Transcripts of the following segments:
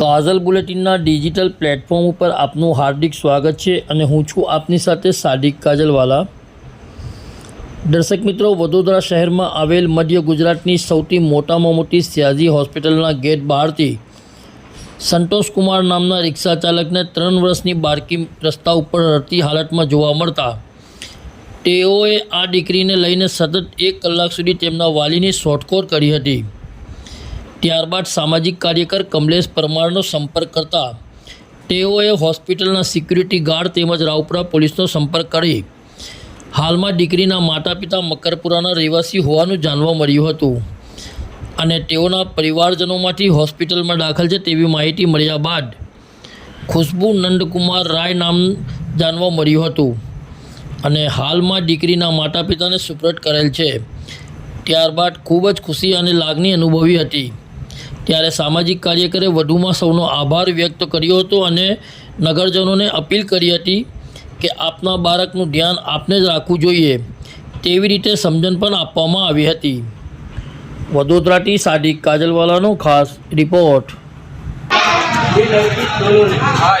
કાઝલ બુલેટિનના digital platform ઉપર આપનું હાર્દિક સ્વાગત છે અને હું છું આપની સાથે સાદિક કાજલવાલા. દર્શક મિત્રો, વડોદરા શહેરમાં આવેલ મધ્ય ગુજરાતની સૌથી મોટામાં મોટી સ્યાજી હોસ્પિટલના ગેટ બહારથી સંતોષ કુમાર નામના રિક્ષા ચાલકને ત્રણ વર્ષની બાળકી રસ્તા ઉપર રડતી હાલતમાં જોવા મળતા તેઓએ આ દીકરીને લઈને સતત એક કલાક સુધી તેમના વાલીની શોધખોળ કરી હતી. ત્યારબાદ સામાજિક કાર્યકર કમલેશ પરમારનો સંપર્ક કરતા તેઓએ હોસ્પિટલના સિક્યુરિટી ગાર્ડ તેમજ રાવપુરા પોલીસનો સંપર્ક કરી. હાલમાં દીકરીના માતા પિતા મકરપુરાના રહેવાસી હોવાનું જાણવા મળ્યું હતું અને તેઓના પરિવારજનોમાંથી હોસ્પિટલમાં દાખલ છે તેવી માહિતી મળ્યા બાદ ખુશ્બુ નંદકુમાર રાય નામ જાણવા મળ્યું હતું અને હાલમાં દીકરીના માતા પિતાને સુપ્રત કરેલ છે. ત્યારબાદ ખૂબ જ ખુશી અને લાગણી અનુભવી હતી. ત્યારે સામાજિક કાર્યકરે વધુમાં સૌનો આભાર વ્યક્ત કર્યો હતો અને નગરજનોને અપીલ કરી હતી કે આપના બાળકનું ધ્યાન આપને જ રાખવું જોઈએ તેવી રીતે સમજણ પણ આપવામાં આવી હતી. વડોદરાથી સાદિક કાજલવાલાનો ખાસ રિપોર્ટ. हाँ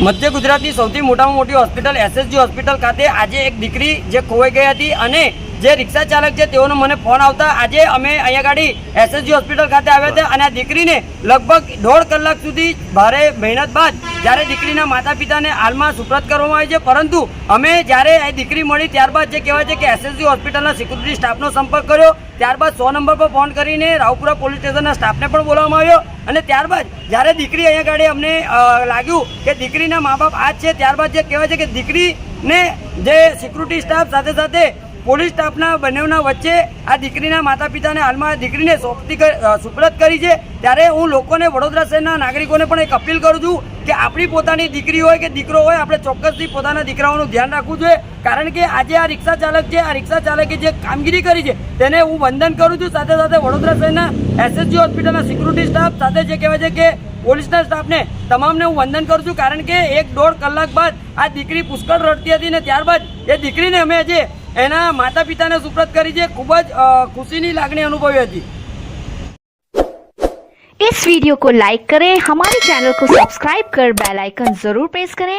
મધ્ય ગુજરાતની સૌથી મોટામાં મોટી હોસ્પિટલ એસએસજી હોસ્પિટલ ખાતે આજે એક દીકરી જે ખોવાઈ ગઈ હતી અને જે રિક્ષા ચાલક છે, તેઓનો મને ફોન આવતા આજે અમે અહીંયા ગાડી એસએસજી હોસ્પિટલ ખાતે આવ્યા હતા અને આ દીકરીને લગભગ દોઢ કલાક સુધી ભારે મહેનત બાદ જ્યારે દીકરીના માતા પિતાને હાલમાં સુપ્રત કરવામાં આવી છે, પરંતુ અમે જ્યારે એ દીકરી મળી ત્યારબાદ જે કહેવાય છે કે એસએસજી હોસ્પિટલના સિક્યુરિટી સ્ટાફનો સંપર્ક કર્યો, ત્યારબાદ સો નંબર પર ફોન કરીને રાવપુરા પોલીસ સ્ટેશનના સ્ટાફને પણ બોલાવવામાં આવ્યો અને ત્યારબાદ જ્યારે દીકરી અહીંયા ગાડી અમને લાગ્યું કે દીકરીના મા બાપ આ છે, ત્યારબાદ જે કહેવાય છે કે દીકરીને જે સિક્યુરિટી સ્ટાફ સાથે સાથે પોલીસ સ્ટાફના બંનેના વચ્ચે આ દીકરીના માતા પિતાને હાલમાં દીકરીને સોંપતી સુપરત કરી છે. ત્યારે હું લોકોને વડોદરા શહેરના નાગરિકોને પણ એક અપીલ કરું છું કે આપણી પોતાની દીકરી હોય કે દીકરો હોય, આપણે ચોક્કસથી પોતાના દીકરાઓનું ધ્યાન રાખવું જોઈએ. કારણ કે આજે આ રિક્ષા ચાલક છે, આ રિક્ષા ચાલકે જે કામગીરી કરી છે, તેને હું વંદન કરું છું. સાથે સાથે વડોદરા શહેરના એસએસજી હોસ્પિટલના સિક્યુરિટી સ્ટાફ સાથે જે કહેવાય છે કે પોલીસના સ્ટાફને તમામને હું વંદન કરું છું. કારણ કે એક દોઢ કલાક બાદ આ દીકરી પુષ્કળ રડતી હતી ને ત્યારબાદ એ દીકરીને અમે આજે એના માતા પિતાને સુપ્રત કરી છે ખૂબ જ અ, ખુશીની લાગણી અનુભવી હતી इस वीडियो को लाइक करें हमारे चैनल को सब्सक्राइब कर बेल आइकन जरूर प्रेस करें